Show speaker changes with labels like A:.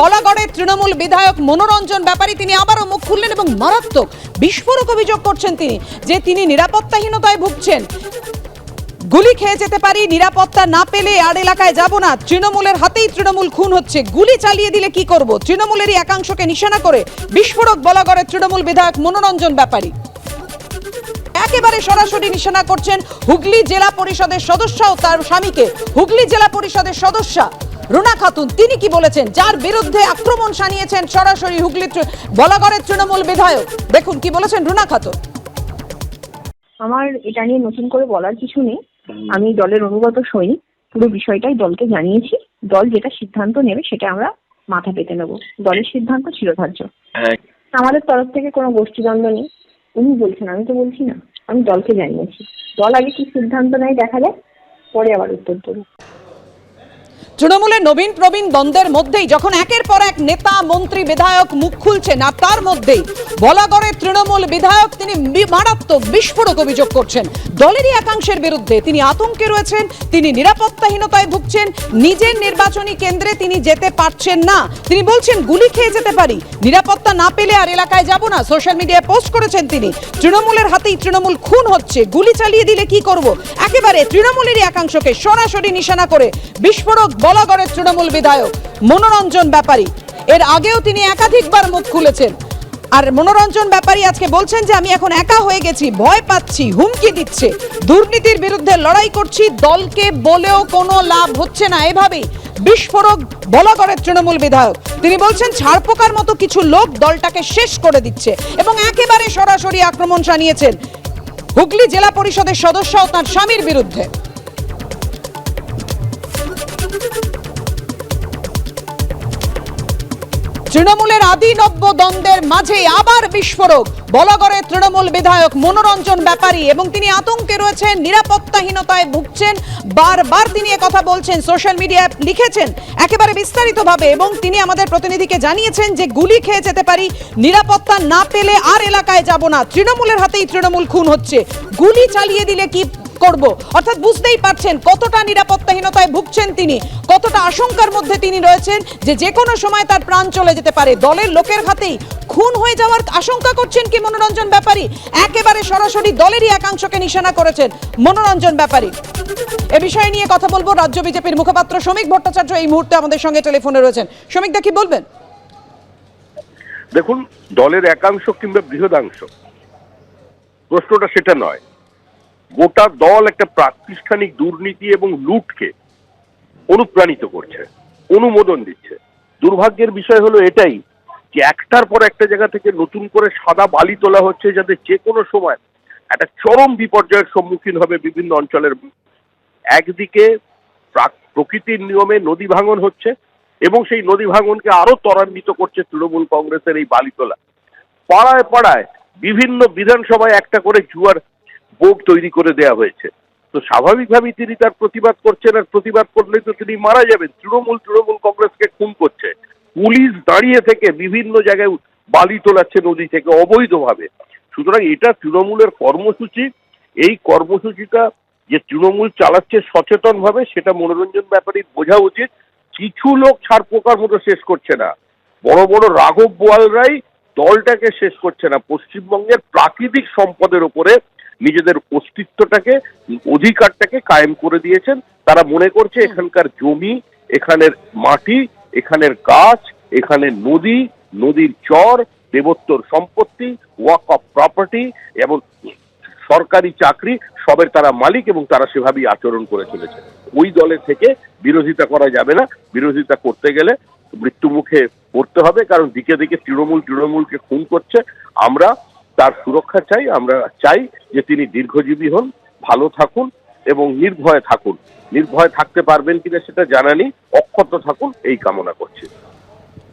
A: বলাগড়ের তৃণমূল বিধায়ক মনোরঞ্জন ব্যাপারী, তিনি আবারও মুখ খুললেন এবং মারাত্মক বিস্ফোরক অভিযোগ করছেন তিনি, যে তিনি নিরাপত্তাহীনতায় ভুগছেন। গুলি খেয়ে যেতে পারি, নিরাপত্তা না পেলে আর এলাকায় যাব না। তৃণমূলের হাতেই তৃণমূল খুন হচ্ছে। গুলি চালিয়ে দিলে কি করব? তৃণমূলেরই একাংশকে নিশানা করে বিস্ফোরক বলাগড়ের তৃণমূল বিধায়ক মনোরঞ্জন ব্যাপারী। একেবারে সরাসরি নিশানা করছেন হুগলি জেলা পরিষদের সদস্য ও তার স্বামীকে। হুগলি জেলা পরিষদের সদস্য রুনা খাতুন তিনি কি বলেছেন? যার বিরুদ্ধে আক্রমণ শানিয়েছেন সরাসরি হুগলি বলাগড়ের তৃণমূল বিধায়ক। দেখুন কি বলেছেন রুনা খাতুন?
B: আমার এটা নিয়ে নতুন করে বলার কিছু নেই। আমি দলের অনুগত সৈনিক পুরো বিষয়টাই দলকে জানিয়েছি। দল যেটা সিদ্ধান্ত নেবে সেটা আমরা মাথা পেতে নেব। দলের সিদ্ধান্ত চিরধার্য। আমাদের তরফ থেকে কোনো গোষ্ঠীদ্বন্দ্ব নেই। উনি বলছেন আমি তো বলছি না। আমি দলকে জানিয়েছি। দল আগে কি সিদ্ধান্ত নেয় দেখা যাক পরে আবার উত্তর দেবো।
A: তৃণমূলের নবীন প্রবীণ দ্বন্দ্বের মধ্যেই যখন একের পর এক নেতা, মন্ত্রী, বিধায়ক মুখ খুলছেন আর তার মধ্যেই বলাগড়ের তৃণমূল বিধায়ক তিনি মারাত্মক বিস্ফোরক অভিযোগ করছেন। দলেরই একাংশের বিরুদ্ধে তিনি আতঙ্কে রয়েছেন, তিনি নিরাপত্তাহীনতায় ভুগছেন, নিজের নির্বাচনী কেন্দ্রে তিনি যেতে পারছেন না। তিনি বলছেন, গুলি খেয়ে যেতে পারি, নিরাপত্তা না পেলে আর এলাকায় যাব না, সোশ্যাল মিডিয়ায় পোস্ট করেছেন তিনি। তৃণমূলের হাতেই তৃণমূল খুন হচ্ছে, গুলি চালিয়ে দিলে কি করব? একেবারে তৃণমূলেরই একাংশকে সরাসরি নিশানা করে বিস্ফোরক বলাগড়ের তৃণমূল বিধায়ক মনোরঞ্জন ব্যাপারী। এর আগেও তিনি একাধিকবার মুখ খুলেছেন। আর মনোরঞ্জন ব্যাপারী আজকে বলছেন যে, আমি এখন একা হয়ে গেছি, ভয় পাচ্ছি, হুমকি দিচ্ছে। দুর্নীতির বিরুদ্ধে লড়াই করছি, দলকে বলেও কোনো লাভ হচ্ছে না। এভাবেই বিস্ফোরক বলাগড়ের তৃণমূল বিধায়ক। তিনি বলছেন, ছাড়পোকার মতো কিছু লোক দলটাকে শেষ করে দিচ্ছে এবং একেবারে সরাসরি আক্রমণ জানিয়েছেন। হুগলি জেলা পরিষদের সদস্য ও তার স্বামীর বিরুদ্ধে। তৃণমূলের আদি নব্য দ্বন্দ্বের মাঝে আবার বিস্ফোরক। বলাগড়ের তৃণমূল বিধায়ক মনোরঞ্জন ব্যাপারী এবং তিনি আতঙ্কে রয়েছেন, নিরাপত্তাহীনতায় ভুগছেন, বারবার তিনি কথা বলছেন, সোশ্যাল মিডিয়ায় লিখেছেন একেবারে বিস্তারিতভাবে এবং তিনি আমাদের প্রতিনিধিকে জানিয়েছেন যে গুলি খেয়ে যেতে পারি, নিরাপত্তা না পেলে আর এলাকায় যাব না, তৃণমূলের হাতেই তৃণমূল খুন হচ্ছে। গুলি চালিয়ে দিলে কি করব। অর্থাৎ বুঝতেই পারছেন কতটা নিরাপত্তাহীনতায় ভুগছেন তিনি, কতটা আশঙ্কার মধ্যে তিনি রয়েছেন যে যে কোনো সময় তার প্রাণ চলে যেতে পারে। দলের লোকের হাতেই খুন হয়ে যাওয়ার আশঙ্কা করছেন কি মনোরঞ্জন ব্যাপারী? একেবারে সরাসরি দলেরই একাংশকে নিশানা করেছেন মনোরঞ্জন ব্যাপারী। এ বিষয়ে নিয়ে কথা বলব রাজ্য বিজেপির মুখপাত্র শ্রমিক ভট্টাচার্য এই মুহূর্তে আমাদের সঙ্গে টেলিফোনে রয়েছেন। শ্রমিক দা কি বলবেন?
C: দেখুন, দলের একাংশ কিংবা বৃহদাংশ, প্রশ্নটা সেটা নয়। গোটা দল একটা প্রাতিষ্ঠানিক দুর্নীতি এবং লুটকে অনুপ্রাণিত করছে, অনুমোদন দিচ্ছে। দুর্ভাগ্যের বিষয় হলো এটাই যে একটার পর একটা জায়গা থেকে নতুন করে সাদা বালি তোলা হচ্ছে যাতে যে কোনো সময় একটা চরম বিপর্যয়ের সম্মুখীন হবে বিভিন্ন অঞ্চলের একদিকে প্রকৃতির নিয়মে নদী ভাঙন হচ্ছে এবং সেই নদী ভাঙনকে আরও ত্বরান্বিত করছে তৃণমূল কংগ্রেসের এই বালিতলা পাড়ায় পাড়ায় বিভিন্ন বিধানসভায় একটা করে জুয়ার বোর্ড তৈরি করে দেয়া হয়েছে। তো স্বাভাবিকভাবেই তিনি তার প্রতিবাদ করছেন, আর প্রতিবাদ করলে তো তিনি মারা যাবেন। তৃণমূল তৃণমূল কংগ্রেসকে খুন করছে। পুলিশ দাঁড়িয়ে থেকে বিভিন্ন জায়গায় বালি তোলাচ্ছে নদী থেকে অবৈধভাবে। সুতরাং এটা তৃণমূলের কর্মসূচি। এই কর্মসূচিটা যে তৃণমূল চালাচ্ছে সচেতনভাবে, সেটা মনোরঞ্জন ব্যাপারী বোঝা উচিত। কিছু লোক ছাড়পোকার মতো শেষ করছে না। বড় বড় রাঘব বোয়ালরাই দলটাকে শেষ করছে না। পশ্চিমবঙ্গের প্রাকৃতিক সম্পদের উপরে নিজেদের অস্তিত্বটাকে অধিকারটাকে কায়েম করে দিয়েছেন। তারা মনে করছে এখানকার জমি এখানের মাটি এখানের গাছ এখানে নদী নদীর চর দেবোত্তর সম্পত্তি ওয়াক অফ প্রপার্টি এবং সরকারি চাকরি সবের তারা মালিক এবং তারা সেভাবেই আচরণ করে চলেছে। ওই দলের থেকে বিরোধিতা করা যাবে না। বিরোধিতা করতে গেলে মৃত্যু মুখে পড়তে হবে কারণ দিকে দিকে তৃণমূল তৃণমূলকে খুন করছে। আমরা তার সুরক্ষা চাই, আমরা চাই যে তিনি দীর্ঘজীবী হন, ভালো থাকুন এবং নির্ভয়ে থাকুন। নির্ভয়ে থাকতে পারবেন কিনা সেটা জানা নেই, অক্ষত থাকুন, এই কামনা করছি।